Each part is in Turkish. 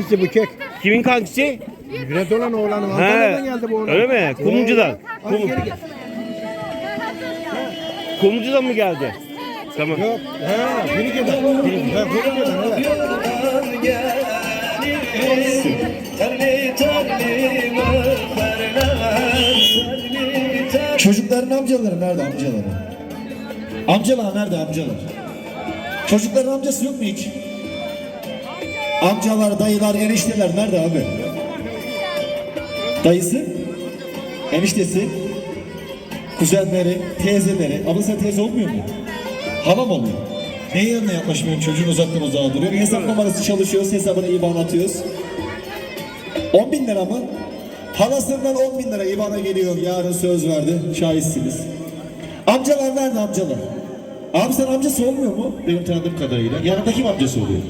İşte bu kek. Kimin kankisi? Bülent olan oğlanın. He. Antalya'dan geldi bu oğlan. Öyle mi? Kumlucu'dan. Hadi Kum. Kumlucu'dan mı geldi? Tamam. Yok. He, Finike'den. He, Finike'den evet. Çocukların amcaları nerede amcaları? Amcalar nerede amcalar? Çocukların amcası yok mu hiç? Amcalar, dayılar, enişteler nerede abi? Dayısı? Eniştesi? Kuzenleri, teyzeleri. Abla teyze olmuyor mu? Hala mı oluyor? Neye yanına yaklaşmıyorsun çocuğun uzaktan uzağa duruyor? Hesap numarası çalışıyoruz, hesabına IBAN atıyoruz. 10 bin lira mı? Halasından 10 bin lira IBAN'a geliyor. Yarın söz verdi. Şahitsiniz. Amcalar nerede amcalar? Abi sen amcası olmuyor mu? Benim tanıdığım kadarıyla. Yanında kim amcası oluyor?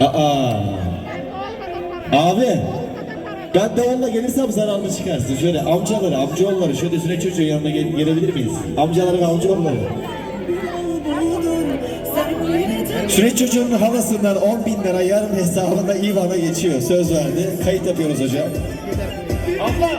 Aa. Abi. Ben onunla gelirsem zararlı çıkarsın. Şöyle amcaları, amcaoğulları, şöyle süre çocuğun yanına gel- gelebilir miyiz? Amcaları ve amcaoğulları. Süreç çocuğunun halasından 10 bin lira yarın hesabında İvan'a geçiyor. Söz verdi. Kayıt yapıyoruz hocam. Abla.